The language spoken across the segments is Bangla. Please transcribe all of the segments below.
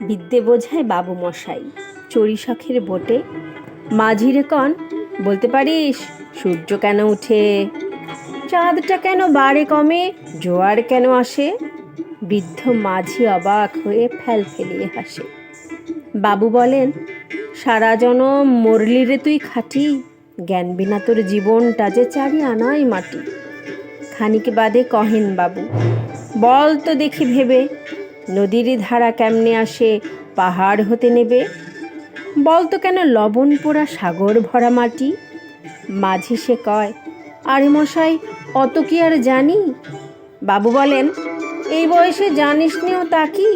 বিদ্যে বোঝায় বাবু মশাই। চড়ি শখের বোটে। মাঝিরে কন, বলতে পারিস, সূর্য কেন উঠে? চাঁদটা কেন বাড়ে কমে, জোয়ার কেন আসে? বৃদ্ধ মাঝি অবাক হয়ে ফেল ফেলিয়ে হাসে। বাবু বলেন, সারা জনম মরলি রে তুই খাটি। জ্ঞান বিনা তোর জীবনটা যে চারি আনাই মাটি। খানিক বাদে কহেন বাবু, বল তো দেখি ভেবে। নদীর ধারা কেমনে আসে, পাহাড় হতে নেবে? বল তো কেন লবণ পোড়া সাগর ভরা মাটি? মাঝি সে কয়, আরে মশাই, অত কি আর জানি? বাবু বলেন, এই বয়সে জানিস নিও তা কি?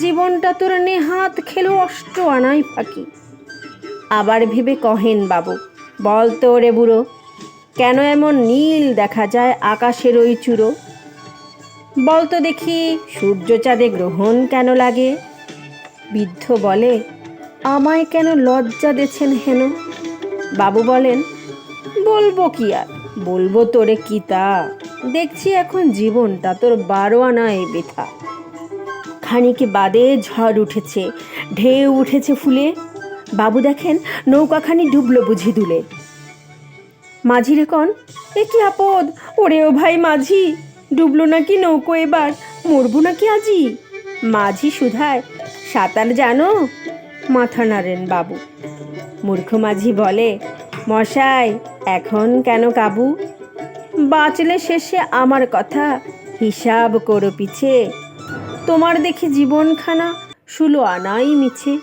জীবনটা তোর নেহাত খেলো অষ্ট আনাই ফাঁকি। আবার ভেবে কহেন বাবু, বল তো রে বুড়ো, কেন এমন নীল দেখা যায় আকাশের ওই চূড়ো? বল তো দেখি সূর্য চাঁদে গ্রহণ কেন লাগে? বৃদ্ধ বলে, আমায় কেন লজ্জা দেছেন হেন? বাবু বলেন, বলব কি আর? বলব তোরে কি তা? দেখছি এখন জীবনটা তোর বারো আনায় বেথা। খানিক বাদে ঝড় উঠেছে, ঢেউ উঠেছে ফুলে। বাবু দেখেন, নৌকাখানি ডুবলো বুঝি দুলে। মাঝি রে কন, এ কি আপদ? ওরে ও ভাই মাঝি ডুবলো নাকি নৌকো এবার? মরবো নাকি আজি? মাঝি সুধায়, সাঁতার জানো? মাথা নাড়েন বাবু। মূর্খ মাঝি বলে, মশাই, এখন কেন কাবু? বাঁচলে শেষে আমার কথা, হিসাব করো পিছে। তোমার দেখি জীবনখানা শুলো আনাই মিছে।